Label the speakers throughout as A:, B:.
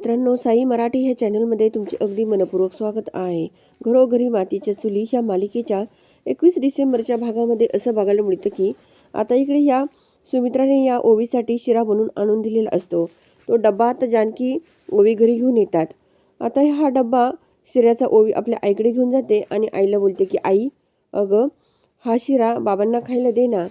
A: मित्रांनो साई मराठी ह्या चॅनलमध्ये तुमचे अगदी मनपूर्वक स्वागत आहे. घरोघरी मातीच्या चुली ह्या मालिकेच्या एकवीस डिसेंबरच्या भागामध्ये असं बघायला मिळतं की आता इकडे ह्या सुमित्राने या ओवीसाठी शिरा बनवून आणून दिलेला असतो. तो डब्बा आता जानकी ओवी घरी घेऊन येतात. आता हा डब्बा शिऱ्याचा ओवी आपल्या आईकडे घेऊन जाते आणि आईला बोलते की आई अगं हा शिरा बाबांना खायला दे ना.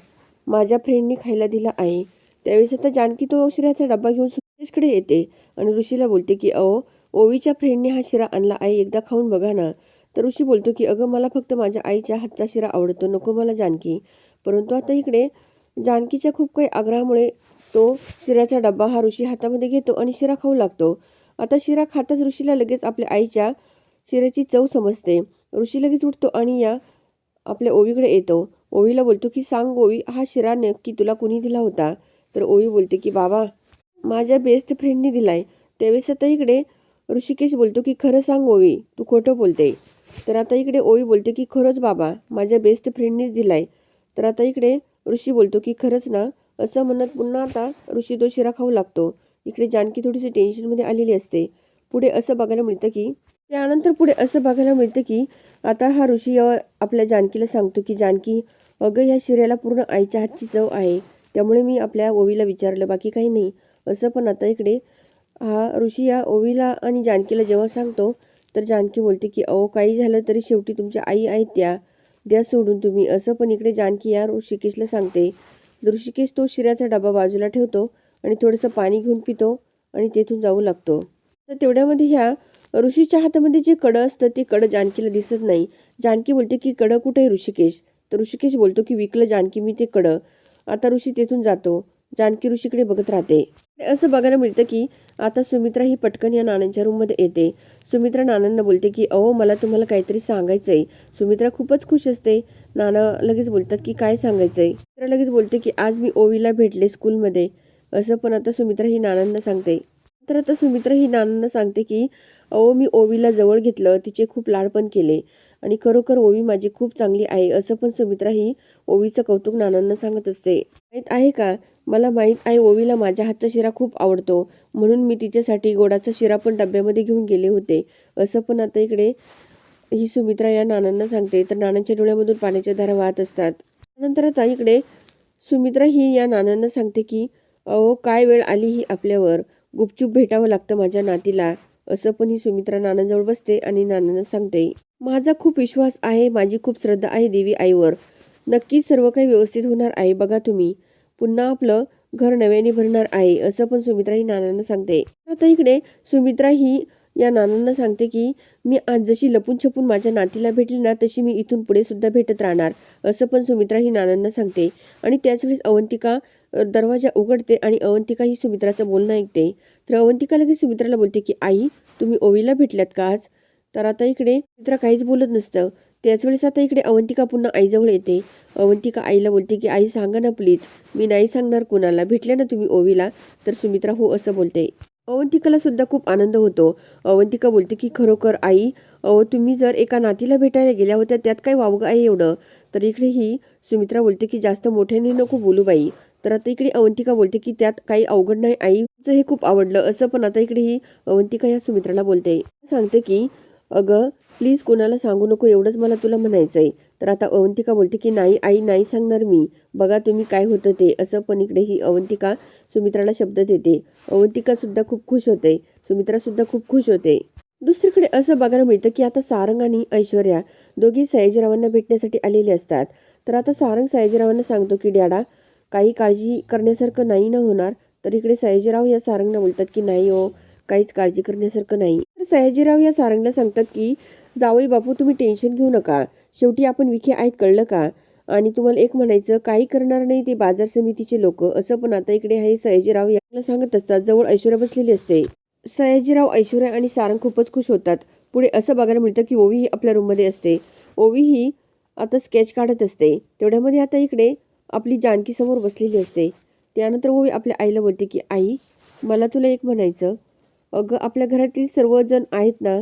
A: माझ्या फ्रेंडनी खायला दिला आहे. त्यावेळेस आता जानकी तो शिऱ्याचा डब्बा घेऊन ऋषीकडे येते. आणि ऋषीला बोलते की अहो ओवीच्या फ्रेंडने हा शिरा आणला आई एकदा खाऊन बघा ना. तर ऋषी बोलतो की अगं मला फक्त माझ्या आईच्या हातचा शिरा आवडतो नको मला जानकी. परंतु आता इकडे जानकीच्या खूप काही आग्रहामुळे तो शिराचा डब्बा हा ऋषी हातामध्ये घेतो आणि शिरा खाऊ लागतो. आता शिरा खाताच ऋषीला लगेच आपल्या आईच्या शिऱ्याची चव समजते. ऋषी लगेच उठतो आणि या आपल्या ओवीकडे येतो. ओवीला बोलतो की सांग ओवी हा शिरा नक्की तुला कुणी दिला होता? तर ओवी बोलते की बाबा माझ्या बेस्ट फ्रेंडनी दिलाय. त्यावेळेस आता इकडे ऋषिकेश बोलतो की खरं सांग ओवी तू खोटं बोलते. तर आता इकडे ओवी बोलते की खरंच बाबा माझ्या बेस्ट फ्रेंडनीच दिलाय. तर आता इकडे ऋषी बोलतो की खरंच ना असं म्हणत पुन्हा आता ऋषी तो शिरा खाऊ लागतो. इकडे जानकी थोडीशी टेन्शनमध्ये आलेली असते. पुढे असं बघायला मिळतं की त्यानंतर पुढे असं बघायला मिळतं की आता हा ऋषी आपल्या जानकीला सांगतो की जानकी अगं ह्या शिऱ्याला पूर्ण आईच्या हातची चव आहे. त्यामुळे मी आपल्या ओवीला विचारलं बाकी काही नाही. असं पण आता इकडे हा ऋषी या ओवीला आणि जानकीला जेव्हा सांगतो तर जानकी बोलते की अहो काही झालं तरी शेवटी तुमच्या आई आहेत त्या द्या सोडून तुम्ही. असं पण इकडे जानकी या ऋषिकेशला सांगते. ऋषिकेश तो शिऱ्याचा डबा बाजूला ठेवतो आणि थोडंसं पाणी घेऊन पितो आणि तेथून जाऊ लागतो. तर तेवढ्यामध्ये ह्या ऋषीच्या हातामध्ये जे कडं असतं ते कडं जानकीला दिसत नाही. जानकी बोलते की कडं कुठे आहे ऋषिकेश? तर ऋषिकेश बोलतो की विकलं जानकी मी ते कडं. आता ऋषी तेथून जातो. जानकी ऋषीकडे बघत राहते. असं बघायला मिळतं की आता सुमित्रा ही पटकन या नानांच्या रूममध्ये येते. सुमित्रा नानांना बोलते की अहो मला तुम्हाला काहीतरी सांगायचं आहे सुमित्रा खूपच खुश असते. नाना लगेच बोलतात की काय सांगायचं आहे तर लगेच बोलते की आज मी ओवीला भेटले स्कूलमध्ये. असं पण आता सुमित्रा ही नानांना सांगते. तर आता सुमित्रा ही नानांना सांगते की अहो मी ओवीला जवळ घेतलं. तिचे खूप लाड पण केले. आणि खरोखर ओवी माझी खूप चांगली आहे असं पण सुमित्रा ही ओवीचं कौतुक नानांना सांगत असते. माहीत आहे का? मला माहीत आहे ओवीला माझ्या हातचा शिरा खूप आवडतो म्हणून मी तिच्यासाठी गोडाचा शिरा पण डब्यामध्ये घेऊन गेले होते. असं पण आता इकडे ही सुमित्रा या नानांना सांगते तर नानांच्या डोळ्यामधून पाण्याच्या धारा वाहत असतात. नंतर आता इकडे सुमित्रा ही या नानांना सांगते की अहो काय वेळ आली ही आपल्यावर? गुपचूप भेटावं लागतं माझ्या नातीला. असं पण ही सुमित्रा नानांजवळ बसते आणि नानांना सांगते माझा खूप विश्वास आहे माझी खूप श्रद्धा आहे देवी आईवर. नक्कीच सर्व काही व्यवस्थित होणार आहे बघा तुम्ही. पुन्हा आपलं घर नव्याने भरणार आहे असं पण सुमित्रा ही नानांना सांगते. आता इकडे सुमित्रा ही या नानांना सांगते की मी आज जशी लपून छपून माझ्या नातीला भेटली ना तशी मी इथून पुढे सुद्धा भेटत राहणार असं पण सुमित्रा ही नानांना सांगते. आणि त्याच वेळेस अवंतिका दरवाजा उघडते आणि अवंतिका ही सुमित्राचं बोलणं ऐकते. तर अवंतिका लगेच सुमित्राला बोलते की आई तुम्ही ओवीला भेटल्यात का आज? तर आता इकडे सुमित्रा काहीच बोलत नसतं. त्याच वेळेस आता इकडे अवंतिका पुन्हा आईजवळ येते. अवंतिका आईला बोलते की आई सांगा ना प्लीज मी नाही सांगणार कोणाला. भेटल्या ना तुम्ही ओवीला? तर सुमित्रा हो असं बोलते. अवंतिकाला सुद्धा खूप आनंद होतो. अवंतिका बोलते की खरोखर आई अहो तुम्ही जर एका नातीला भेटायला गेल्या होत्या त्यात काय वावगं आहे एवढं? तर इकडे ही सुमित्रा बोलते की जास्त मोठ्याने नको बोलू बाई. तर आता इकडे अवंतिका बोलते की त्यात काही अवघड नाही आईचं हे खूप आवडलं. असं पण आता इकडे ही अवंतिका या सुमित्राला बोलते. सांगते की अगं प्लीज कोणाला सांगू नको एवढंच मला तुला म्हणायचं आहे तर आता अवंतिका बोलते की नाही आई नाही सांगणार मी. बघा तुम्ही काय होतं ते. असं पण इकडे ही अवंतिका सुमित्राला शब्द देते. अवंतिकासुद्धा खूप खुश होते. सुमित्रासुद्धा खूप खुश होते. दुसरीकडे असं बघायला मिळतं की आता सारंग आणि ऐश्वर्या दोघी सयाजीरावांना भेटण्यासाठी आलेले असतात. तर आता सारंग सयाजीरावांना सांगतो की डॅडा काही काळजी करण्यासारखं नाही ना होणार. तर इकडे सयाजीराव या सारंगला बोलतात की नाही हो काहीच काळजी करण्यासारखं नाही. तर सयाजीराव या सारंगला सांगतात की जावई बापू तुम्ही टेन्शन घेऊ नका. शेवटी आपण विखे आहेत कळलं का? आणि तुम्हाला एक म्हणायचं काही करणार नाही ते बाजार समितीचे लोक. असं पण आता इकडे आहे सयाजीराव याला सांगत असतात जवळ ऐश्वर्या बसलेली असते. सयाजीराव ऐश्वर्या आणि सारंग खूपच खुश होतात. पुढे असं बघायला मिळतं की ओवी ही आपल्या रूममध्ये असते. ओवी ही आता स्केच काढत असते. तेवढ्यामध्ये आता इकडे आपली जानकी समोर बसलेली असते. त्यानंतर ओवी आपल्या आईला बोलते की आई मला तुला एक म्हणायचं. अगं आपल्या घरातील सर्वजण आहेत ना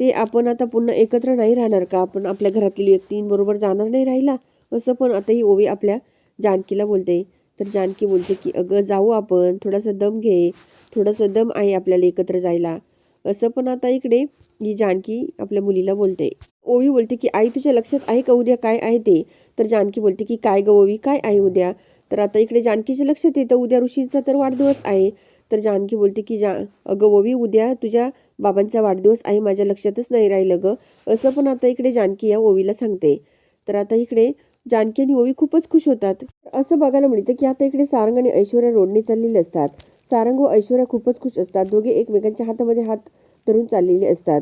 A: ते आपण आता पुन्हा एकत्र नाही राहणार का? आपण आपल्या घरातील व्यक्तींबरोबर जाणार नाही राहिला? असं पण आता ही ओवी आपल्या जानकीला बोलते. तर जानकी बोलते की अगं जाऊ आपण. थोडासा दम घे. थोडंसं दम आहे आपल्याला एकत्र जायला. असं पण आता इकडे ही जानकी आपल्या मुलीला बोलते. ओवी बोलते की आई तुझ्या लक्षात आहे का उद्या काय आहे ते? तर जानकी बोलते की काय ग ओवी? काय आहे उद्या? तर आता इकडे जानकीच्या लक्षात येतं उद्या ऋषीचा तर वाढदिवस आहे. तर जानकी बोलते की जा अगं ओवी उद्या तुझ्या बाबांचा वाढदिवस आहे माझ्या लक्षातच नाही राहिलं ग. असं पण आता इकडे जानकी या ओवीला सांगते. तर आता इकडे जानकी आणि ओवी खूपच खुश होतात. असं बघायला मिळतं की आता इकडे सारंग आणि ऐश्वर्या रोडने चाललेले असतात. सारंग व ऐश्वर्या खूपच खुश असतात. दोघे एकमेकांच्या हातामध्ये हात धरून चाललेले असतात.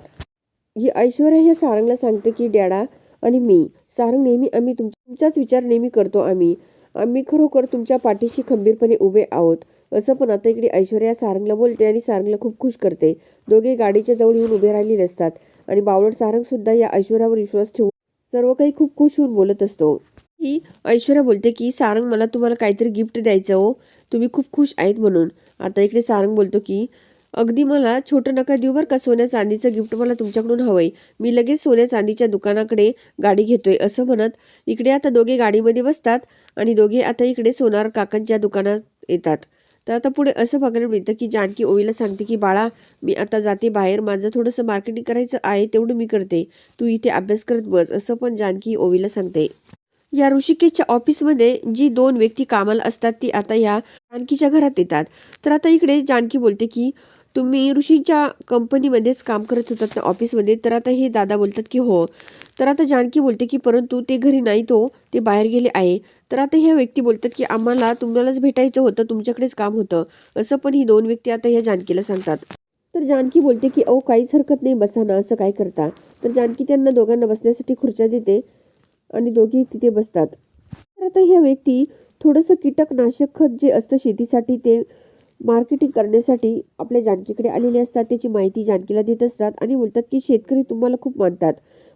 A: ही ऐश्वर्या ह्या सारंगला सांगते की डॅडा आणि मी सारंग नेहमी आम्ही तुम तुमचाच विचार नेहमी करतो आम्ही. आम्ही खरोखर तुमच्या पाठीशी खंबीरपणे उभे आहोत. असं पण आता इकडे ऐश्वर्या सारंगला बोलते आणि सारंगला खूप खुश करते. दोघे गाडीच्या जवळ येऊन उभे राहिलेले असतात आणि बावळट सारंग सुद्धा या ऐश्वर्यावर विश्वास ठेवून सर्व काही खूप खुश होऊन बोलत असतो. ही ऐश्वर्या बोलते की सारंग मला तुम्हाला काहीतरी गिफ्ट द्यायचं हो. तुम्ही खूप खुश आहेत म्हणून. आता इकडे सारंग बोलतो की अगदी मला छोटं नका देऊ बरं का सोन्या चांदीचं गिफ्ट मला तुमच्याकडून हवंय. मी लगेच सोन्या चांदीच्या दुकानाकडे गाडी घेतोय असं म्हणत इकडे आता दोघे गाडीमध्ये बसतात आणि दोघे आता इकडे सोनार काकांच्या दुकानात येतात. तर आता पुढे असं बघायला मिळतं की जानकी ओवीला सांगते की बाळा मी आता जाते बाहेर. माझं थोडंसं मार्केटिंग करायचं आहे तेवढं मी करते. तू इथे अभ्यास करत बस असं पण जानकी ओवीला सांगते. या ऋषिकेशच्या ऑफिसमध्ये जी दोन व्यक्ती कामाला असतात ती आता या जानकीच्या घरात येतात. तर आता इकडे जानकी बोलते की तुम्ही ऋषींच्या कंपनीमध्येच काम करत होतात ना ऑफिसमध्ये तर आता हे दादा बोलतात की हो. तर आता जानकी बोलते की परंतु ते घरी नाही तो हो, ते बाहेर गेले आहे. तर आता ह्या व्यक्ती बोलतात की आम्हाला तुम्हालाच भेटायचं होतं तुमच्याकडेच काम होतं. असं पण ही दोन व्यक्ती आता ह्या जानकीला सांगतात. तर जानकी बोलते की अहो काहीच हरकत नाही बसा ना असं काय करता? तर जानकी त्यांना दोघांना बसण्यासाठी खुर्च्या देते आणि दोघी तिथे बसतात. तर आता ह्या व्यक्ती थोडंसं कीटकनाशक खत जे असतं शेतीसाठी ते मार्केटिंग करण्यासाठी आपल्या जानकीकडे आलेले असतात. त्याची माहिती जानकीला देत असतात आणि बोलतात की शेतकरी तुम्हाला खूप मानतात.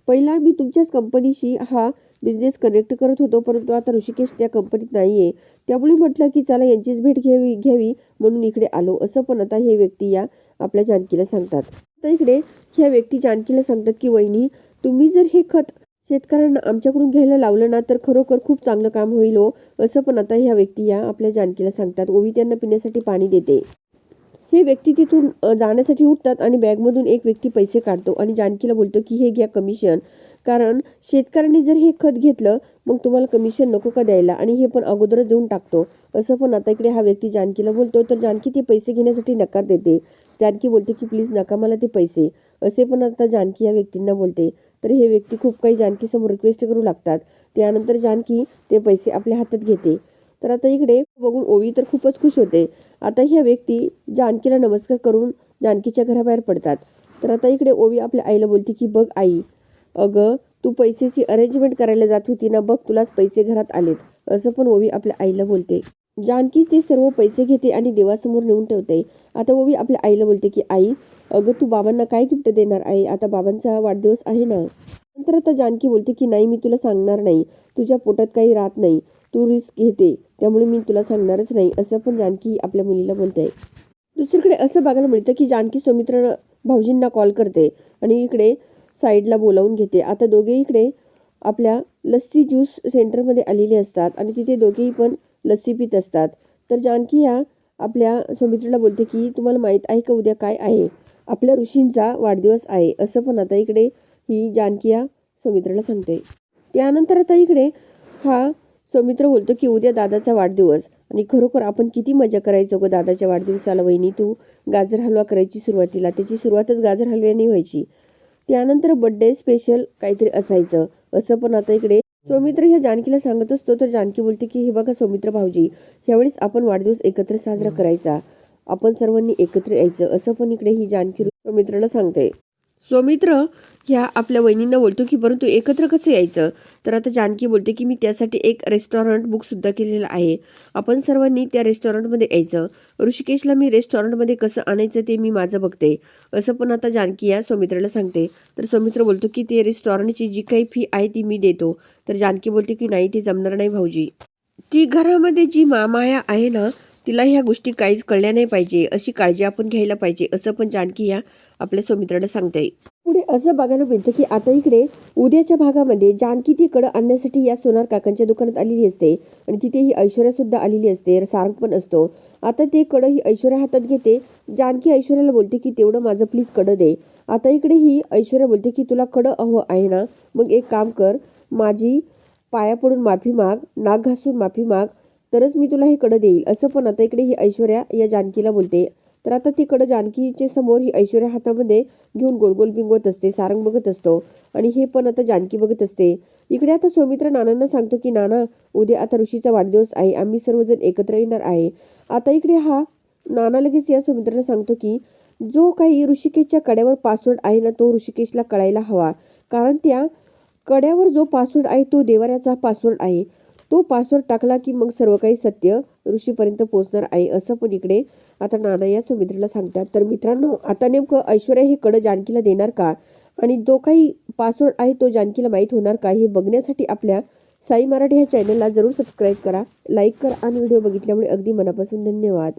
A: पहिला मी तुमच्याच कंपनीशी हा बिझनेस कनेक्ट करत होतो परंतु आता ऋषिकेश त्या कंपनीत नाही आहे त्यामुळे म्हटलं की चला यांचीच भेट घ्यावी घ्यावी म्हणून इकडे आलो. असं पण आता हे व्यक्ती या आपल्या जानकीला सांगतात. तर इकडे ह्या व्यक्ती जानकीला सांगतात की वहिनी तुम्ही जर हे खत शेतकऱ्यांना आमच्याकडून घ्यायला लावलं ना तर खरोखर खूप चांगलं काम होईल हो असं पण आता ह्या व्यक्ती या आपल्या जानकीला सांगतात. ओवी त्यांना पिण्यासाठी पाणी देते. हे व्यक्ती तिथून जाण्यासाठी उठतात आणि बॅगमधून एक व्यक्ती पैसे काढतो आणि जानकीला बोलतो की हे घ्या कमिशन कारण शेतकऱ्यांनी जर हे खत घेतलं मग तुम्हाला कमिशन नको का द्यायला? आणि हे पण अगोदरच देऊन टाकतो. असं पण आता इकडे हा व्यक्ती जानकीला बोलतो तर जानकी ते पैसे घेण्यासाठी नकार देते. जानकी बोलते की प्लीज नका मला ते पैसे. असे पण आता जानकी या व्यक्तींना बोलते. तर हे व्यक्ती खूप काही जानकीसमोर रिक्वेस्ट करू लागतात. त्यानंतर जानकी ते पैसे आपल्या हातात घेते. तर आता इकडे बघून ओवी तर खूपच खुश होते. आता ह्या व्यक्ती जानकीला नमस्कार करून जानकीच्या घराबाहेर पडतात. तर आता इकडे ओवी आपल्या आईला बोलते की बघ आई अगं तू पैशाची अरेंजमेंट करायला जात होती ना बघ तुलाच पैसे घरात आलेत. असं पण ओवी आपल्या आईला बोलते. जानकी ते सर्व पैसे घेते आणि देवासमोर नेऊन ठेवते. आता ओवी आपल्या आईला बोलते की आई अगं तू बाबांना काय गिफ्ट देणार आहे? आता बाबांचा वाढदिवस आहे ना? नंतर आता जानकी बोलते की नाही मी तुला सांगणार नाही. तुझ्या पोटात काही राहत नाही. तू रिस्क घेते. त्यामुळे मी तुला सांगणारच नाही. असं पण जानकी आपल्या मुलीला बोलते. दुसरीकडे असं बघायला मिळतं की जानकी सौमित्र भाऊजींना कॉल करते आणि इकडे साईडला बोलावून घेते. आता दोघे इकडे आपल्या लस्सी ज्यूस सेंटरमध्ये आलेले असतात आणि तिथे दोघेही पण लस्सी पित असतात. तर जानकी ह्या आपल्या सौमित्रला बोलते की तुम्हाला माहीत आहे का उद्या काय आहे? आपल्या ऋषींचा वाढदिवस आहे. असं पण आता इकडे ही जानकी या सौमित्राला सांगते. त्यानंतर आता इकडे हा सौमित्र बोलतो की उद्या दादाचा वाढदिवस आणि खरोखर आपण किती मजा करायचो गं दादाच्या वाढदिवसाला वहिनी. तू गाजर हलवा करायची सुरुवातीला. त्याची सुरुवातच गाजर हलव्याने व्हायची. त्यानंतर बड्डे स्पेशल काहीतरी असायचं. असं पण आता इकडे सौमित्र ह्या जानकीला सांगत असतो तर जानकी बोलते की हे बघा सौमित्र भाऊजी ह्यावेळेस आपण वाढदिवस एकत्र साजरा करायचा. आपण सर्वांनी एकत्र यायचं. असं पण इकडे ही जानकी सौमित्रला सांगते. सौमित्र ह्या आपल्या वहिनींना बोलतो की परंतु एकत्र कसं यायचं? तर आता जानकी बोलते की मी त्यासाठी एक रेस्टॉरंट बुकसुद्धा केलेलं आहे. आपण सर्वांनी त्या रेस्टॉरंटमध्ये यायचं. ऋषिकेशला मी रेस्टॉरंटमध्ये कसं आणायचं ते मी माझं बघते. असं पण आता जानकी या सौमित्राला सांगते. तर सौमित्र बोलतो की ते रेस्टॉरंटची जी काही फी आहे ती मी देतो. तर जानकी बोलते की नाही ते जमणार नाही भाऊजी. ती घरामध्ये जी मामाया आहे ना तिला ह्या गोष्टी काहीच कळल्या नाही पाहिजे. अशी काळजी आपण घ्यायला पाहिजे असं पण जानकी या आपल्या सौमित्राला सांगते पुढे असं बघायला मिळतं की आता इकडे उद्याच्या भागामध्ये जानकी ती कडं आणण्यासाठी या सोनार काकांच्या दुकानात आलेली असते. आणि तिथे ही ऐश्वर्या सुद्धा आलेली असते. सारंग पण असतो. आता ते कडं ही ऐश्वर्या हातात घेते. जानकी ऐश्वर्याला बोलते की तेवढं माझं प्लीज कडं दे. आता इकडे ही ऐश्वर्या बोलते की तुला कडं अहो आहे ना? मग एक काम कर. माझी पाया पडून माफी माग नाक घासून माफी माग. तरच मी तुला हे कडं देईल. असं पण आता इकडे ही ऐश्वर्या या जानकीला बोलते. तर आता ती कडं जानकीचे समोर ही ऐश्वर्या हातामध्ये घेऊन गोल गोल बिंगवत असते सारंग बघत असतो. आणि हे पण आता जानकी बघत असते. इकडे आता सौमित्र नानांना सांगतो की नाना उद्या आता ऋषीचा वाढदिवस आहे. आम्ही सर्वजण एकत्र येणार आहे. आता इकडे हा नाना लगेच या सौमित्राला सांगतो की जो काही ऋषिकेशच्या कड्यावर पासवर्ड आहे ना तो ऋषिकेशला कळायला हवा. कारण त्या कड्यावर जो पासवर्ड आहे तो देवाऱ्याचा पासवर्ड आहे. तो पासवर्ड टाकला की मग सर्व काही सत्य ऋषीपर्यंत पोहोचणार आहे असं पण इकडे आता नाना या सुमित्राला सांगतात. तर मित्रांनो आता नेमकं ऐश्वर्या हे कडं जानकीला देणार का? आणि जो काही पासवर्ड आहे तो जानकीला माहीत होणार का? हे बघण्यासाठी आपल्या साई मराठी ह्या चॅनलला जरूर सबस्क्राईब करा लाईक करा आणि व्हिडिओ बघितल्यामुळे अगदी मनापासून धन्यवाद.